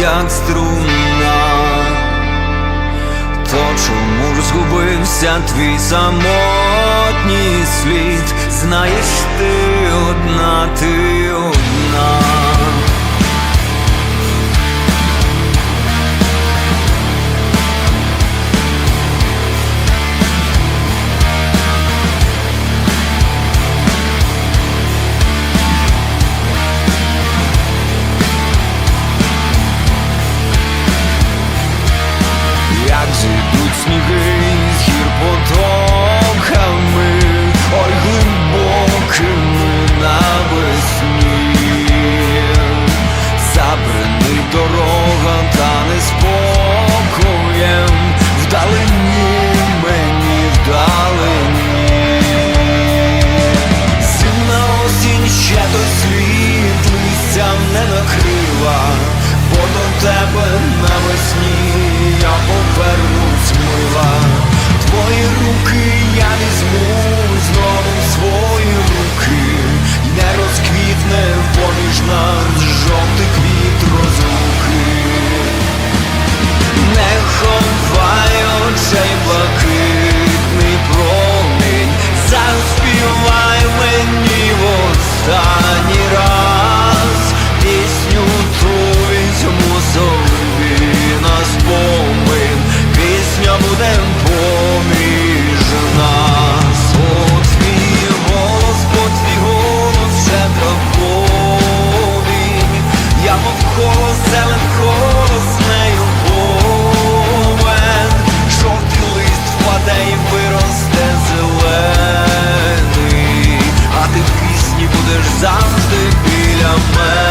як струна. То чому ж згубився твій самотній слід? Знаєш ти одна, ти сніги з гір потоками, ой глибокими навесні, забраний дорога та неспокоєм, вдалині мені вдалині. Зимна осінь ще до світ листям не накрила, бо до тебе біля мене.